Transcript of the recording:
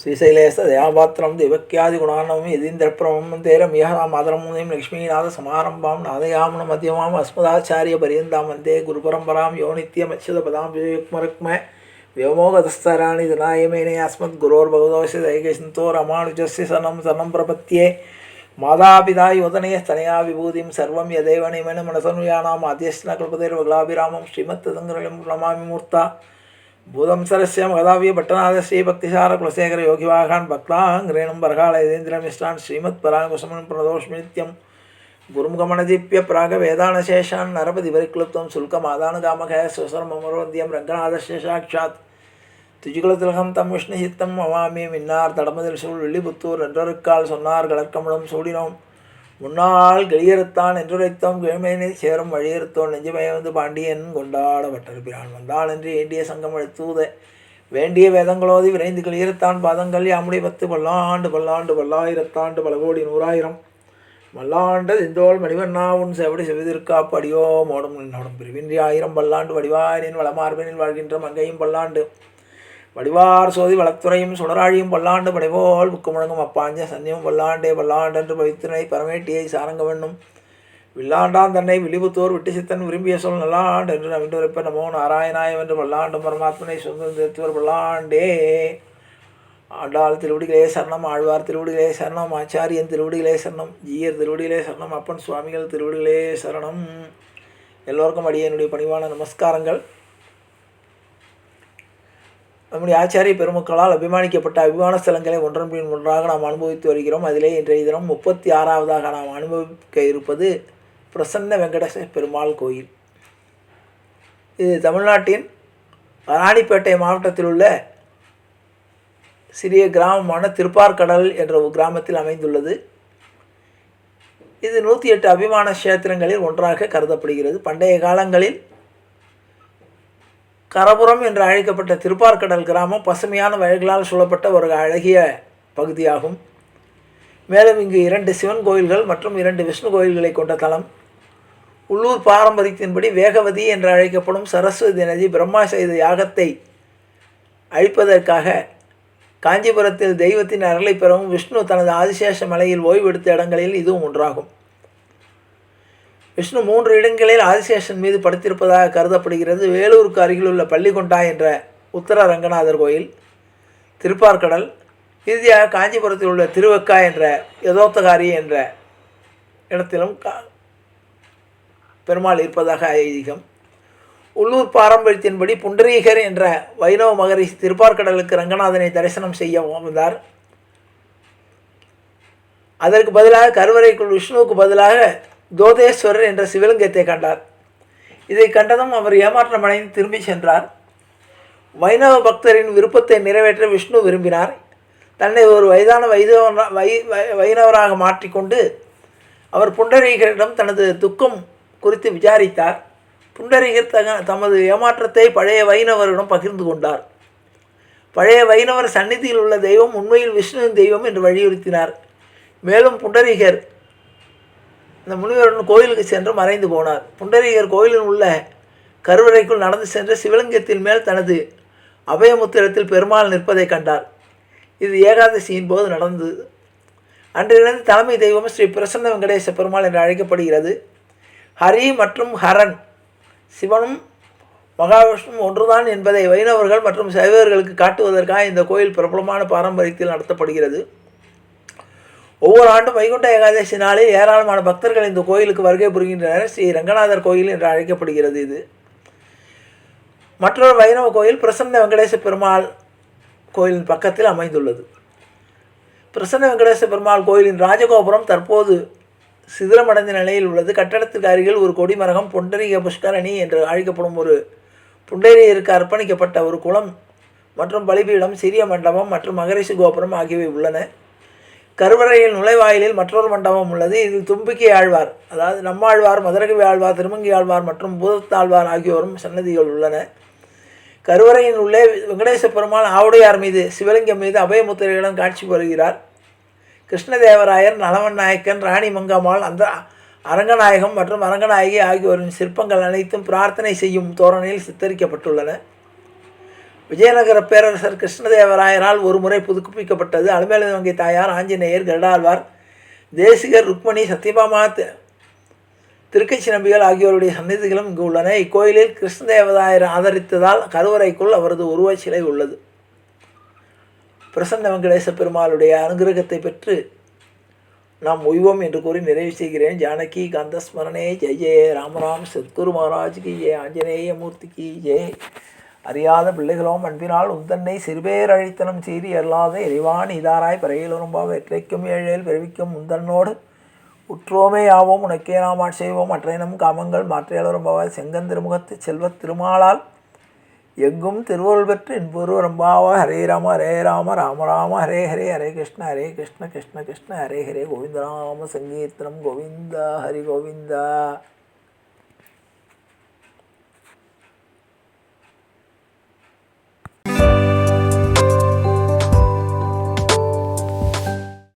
ஸ்ரீசைலேச தயாபாத்திரம் திவக்கியாதி குணானவமி எதீந்திரப்பிரமம் theorem மியகா மாதரமுனிம் லக்ஷ்மிநாத சமாரம்பாம் நாதயாமன மத்தியமாம் அஸ்மதாச்சாரிய பரியந்தாம் வந்தே குருபரம்பராம் யோனித்யம் அச்சுத பதாம் விவேக்மருக்ம விவமோகதஸ்தராணி தினாயமேனே அஸ்மத் குரோர் பகவதோஷ தைகேசந்தோ ரமானுஜஸ்ய சனம் சனம் பிரபத்தியே மாதாபிதா யோதனே ஸ்தனையா விபூதிம் சர்வம் யதேவனேமேன மனசனுயானாம் அத்தியஸ்ன கல்பதேர் வகலாபிராமம் ஸ்ரீமத் ததங்கரலம் நமாமி மூர்த்தா பூதம்சரஸ்யம் கதாவிய பட்டநாத ஸ்ரீபக்திசார குலசேகர யோகிவாகான் பக்தாங் ரேணும் பரகாலயதேந்திரமிஷ்டான் ஸ்ரீமத் பராங்குசமன் பிரணதோஷ்மி நித்யம் குருமுகமணதீப்பிய பிராக வேதானசேஷான் நரபதி பரிக்லுப்தம் சுல்கமாதானுகாமக சுசரமரோத்தியம் ரங்கநாதசேஷாட்சாத் துஜுகுலதிலகம் தம் விஷ்ணு சித்தம் அவாமி மின்னார் தடமதில் சூழ் வில்லிபுத்தூர் நன்றொருக்கால் சொன்னார் கலர்க்கமலம் சூடினோம் முன்னாள் வெளியறுத்தான் என்றுரைத்தோம் கிழமையினை சேரும் வழியறுத்தோன் நெஞ்சுமயந்து பாண்டியன் கொண்டாடப்பட்டிருக்கிறான் வந்தாள் என்று ஏண்டிய சங்கம் அழுத்தூத வேண்டிய வேதங்களோதி விரைந்து கிளியறுத்தான் பாதங்கள். யாமுடைய பத்து பல்லாண்டு பல்லாண்டு பல்லாயிரத்தாண்டு பல கோடி நூறாயிரம். மல்லாண்டு இந்தோள் மணிவண்ணா உன் செவடி செவிதிருக்காப்பு அடியோ மோடும் என்னோடும் பிரிவின்றி ஆயிரம் பல்லாண்டு வடிவாயினின் வளமார்பினில் வாழ்கின்ற மங்கையும் பல்லாண்டு. வடிவார் சோதி வளத்துறையும் சுடராழியும் பல்லாண்டு படைபோல் புக்கு முழங்கும் அப்பாஞ்ச சந்தியும் பல்லாண்டே பல்லாண்டென்று பவித்தினை பரமேட்டியை சாரங்க வெண்ணும். வில்லாண்டான் தன்னை விழிபுத்தோர் விட்டு சித்தன் விரும்பிய சொல் நல்லாண்டு என்று நவிண்டுரைப்ப நமோ நாராயணாயம் என்று பல்லாண்டும் பரமாத்மனை சொந்தம் பல்லாண்டே. ஆண்டாள் திருவடிகளே சரணம் ஆழ்வார் திருவடிகளே சரணம் ஆச்சாரியன் திருவடிகளே சரணம் ஜீயர் திருவடிகளே சரணம் அப்பன் சுவாமிகள் திருவடிகளே சரணம். எல்லோருக்கும் என்னுடைய பணிவான நமஸ்காரங்கள். நம்முடைய ஆச்சாரிய பெருமக்களால் அபிமானிக்கப்பட்ட அபிமான ஸ்தலங்களை ஒன்றன் பின் ஒன்றாக நாம் அனுபவித்து வருகிறோம். அதிலே இன்றைய தினம் முப்பத்தி ஆறாவதாக நாம் அனுபவிக்க இருப்பது பிரசன்ன வெங்கடேச பெருமாள் கோயில். இது தமிழ்நாட்டின் ராணிப்பேட்டை மாவட்டத்தில் உள்ள சிறிய கிராமமான திருப்பார்கடல் என்ற ஒரு கிராமத்தில் அமைந்துள்ளது. இது நூற்றி எட்டு அபிமான கஷேத்திரங்களில் ஒன்றாக கருதப்படுகிறது. பண்டைய காலங்களில் கரபுரம் என்று அழைக்கப்பட்ட திருப்பார்கடல் கிராமம் பசுமையான வயல்களால் சூழப்பட்ட ஒரு அழகிய பகுதியாகும். மேலும் இங்கு இரண்டு சிவன் கோயில்கள் மற்றும் இரண்டு விஷ்ணு கோயில்களை கொண்ட தலம். உள்ளூர் பாரம்பரியத்தின்படி வேகவதி என்று அழைக்கப்படும் சரஸ்வதி நதி பிரம்மா செய்த யாகத்தை அழிப்பதற்காக காஞ்சிபுரத்தில் தெய்வத்தின் அருளை பெறவும் விஷ்ணு தனது ஆதிசேஷ மலையில் ஓய்வெடுத்த இடங்களில் இதுவும் ஒன்றாகும். விஷ்ணு மூன்று இடங்களில் ஆதிசேஷன் மீது படுத்திருப்பதாக கருதப்படுகிறது. வேலூருக்கு அருகிலுள்ள பள்ளிகொண்டா என்ற உத்தர ரங்கநாதர் கோயில். திருப்பார்கடல். இறுதியாக காஞ்சிபுரத்தில் உள்ள திருவக்கா என்ற யதோத்தகாரி என்ற இடத்திலும் கா பெருமாள் இருப்பதாக ஐதீகம். உள்ளூர் பாரம்பரியத்தின்படி புண்டரீகர் என்ற வைணவ மகரிஷி திருப்பார்கடலுக்கு ரங்கநாதனை தரிசனம் செய்ய வந்தார். அதற்கு பதிலாக கருவறைக்குள் விஷ்ணுவுக்கு பதிலாக தோதேஸ்வரர் என்ற சிவலிங்கத்தை கண்டார். இதை கண்டதும் அவர் ஏமாற்றமடைந்து திரும்பி சென்றார். வைணவ பக்தரின் விருப்பத்தை நிறைவேற்ற விஷ்ணு விரும்பினார். தன்னை ஒரு வயதான வைதவன வை வை- வைணவராக மாற்றிக்கொண்டு அவர் புண்டரீகரிடம் தனது துக்கம் குறித்து விசாரித்தார். புண்டரீகர் தக தமது ஏமாற்றத்தை பழைய வைணவரிடம் பகிர்ந்து கொண்டார். பழைய வைணவர் சந்நிதியில் உள்ள தெய்வம் உண்மையில் விஷ்ணுவின் தெய்வம் என்று வலியுறுத்தினார். மேலும் புண்டரீகர் அந்த முனிவருடன் கோயிலுக்கு சென்று மறைந்து போனார். புண்டரீகர் கோயிலில் உள்ள கருவறைக்குள் நடந்து சென்ற சிவலிங்கத்தின் மேல் தனது அபயமுத்திரத்தில் பெருமாள் நிற்பதை கண்டார். இது ஏகாதசியின் போது நடந்தது. அன்றிலிருந்து தலைமை தெய்வம் ஸ்ரீ பிரசன்ன வெங்கடேச பெருமாள் என்று அழைக்கப்படுகிறது. ஹரி மற்றும் ஹரன் சிவனும் மகாவிஷ்ணுவும் ஒன்றுதான் என்பதை வைணவர்கள் மற்றும் சைவர்களுக்கு காட்டுவதற்காக இந்த கோயில் பிரபலமான பாரம்பரியத்தில் நடத்தப்படுகிறது. ஒவ்வொரு ஆண்டும் வைகுண்ட ஏகாதசி நாளில் ஏராளமான பக்தர்கள் இந்த கோயிலுக்கு வருகை புரிகின்றனர். ஸ்ரீ ரங்கநாதர் கோயில் என்று அழைக்கப்படுகிறது இது. மற்றொரு வைணவ கோயில் பிரசன்ன வெங்கடேச பெருமாள் கோயிலின் பக்கத்தில் அமைந்துள்ளது. பிரசன்ன வெங்கடேச பெருமாள் கோயிலின் ராஜகோபுரம் தற்போது சிதிலமடைந்த நிலையில் உள்ளது. கட்டடத்திற்கு அருகில் ஒரு கொடிமரகம் புண்டரீக புஷ்கரணி என்று அழைக்கப்படும் ஒரு புண்டரீகருக்கு அர்ப்பணிக்கப்பட்ட ஒரு குளம் மற்றும் பலிபீடம் சிறிய மண்டபம் மற்றும் மகரிஷி கோபுரம் ஆகியவை உள்ளன. கருவறையில் நுழைவாயிலில் மற்றொரு மண்டபம் உள்ளது. இதில் தும்பிக்கை ஆழ்வார் அதாவது நம்மாழ்வார் மதுரகவி ஆழ்வார் திருமங்கி ஆழ்வார் மற்றும் பூதத்தாழ்வார் ஆகியோரும் சன்னதிகள் உள்ளன. கருவறையின் உள்ளே வெங்கடேச பெருமாள் ஆவுடையார் மீது சிவலிங்கம் மீது அபயமுத்திரையுடன் காட்சி பெறுகிறார். கிருஷ்ணதேவராயர் நலவன் நாயக்கன் ராணி மங்கம்மாள் அந்த அரங்கநாயகம் மற்றும் அரங்கநாயகி ஆகியோரின் சிற்பங்கள் அனைத்தும் பிரார்த்தனை செய்யும் தோரணையில் சித்தரிக்கப்பட்டுள்ளன. விஜயநகர பேரரசர் கிருஷ்ணதேவராயரால் ஒரு முறை புதுப்பிக்கப்பட்டது. அலுமேலு தாயார் ஆஞ்சநேயர் கருடாழ்வார். தேசிகர் ருக்மணி சத்யபாமா தி- திருக்கச்சி நம்பிகள் ஆகியோருடைய சந்நிதிகளும் இங்கு உள்ளன. இக்கோயிலில் கிருஷ்ணதேவராயர் ஆதரித்ததால் கருவறைக்குள் அவரது உருவச் சிலை உள்ளது. பிரசன்ன வெங்கடேச பெருமாளுடைய அனுகிரகத்தை பெற்று நாம் உய்வோம் என்று கூறி நிறைவு செய்கிறேன். ஜானகி கந்தஸ்மரணே. ஜெய ஜெய. ராமராம் சத்குரு மகாராஜ் கி ஜெய. ஆஞ்சநேய மூர்த்தி கி ஜெய. அறியாத பிள்ளைகளோம் அன்பினால் உந்தன்னை சிறுபேர் அழித்தனம் செய்தி அல்லாத இறைவான் இதாராய் பறையிலுரும்பாக எற்றைக்கும் ஏழேல் பிறவிக்கும் உந்தன்னோடு உற்றோமே யாவோம் உனக்கே நாம் ஆட்செய்வோம் மற்றையினம் காமங்கள் மாற்றையாளரும்பாவாய் செங்கந்திருமுகத்து செல்வத் திருமாலால் எங்கும் திருவருள் பெற்று இன்பொரு ரம்பாவா ஹரே ராம ஹரே ராம ராம ராம ஹரே ஹரே ஹரே கிருஷ்ண ஹரே கிருஷ்ண கிருஷ்ண கிருஷ்ண ஹரே ஹரே. கோவிந்த சங்கீர்த்தனம் கோவிந்தா ஹரி கோவிந்தா.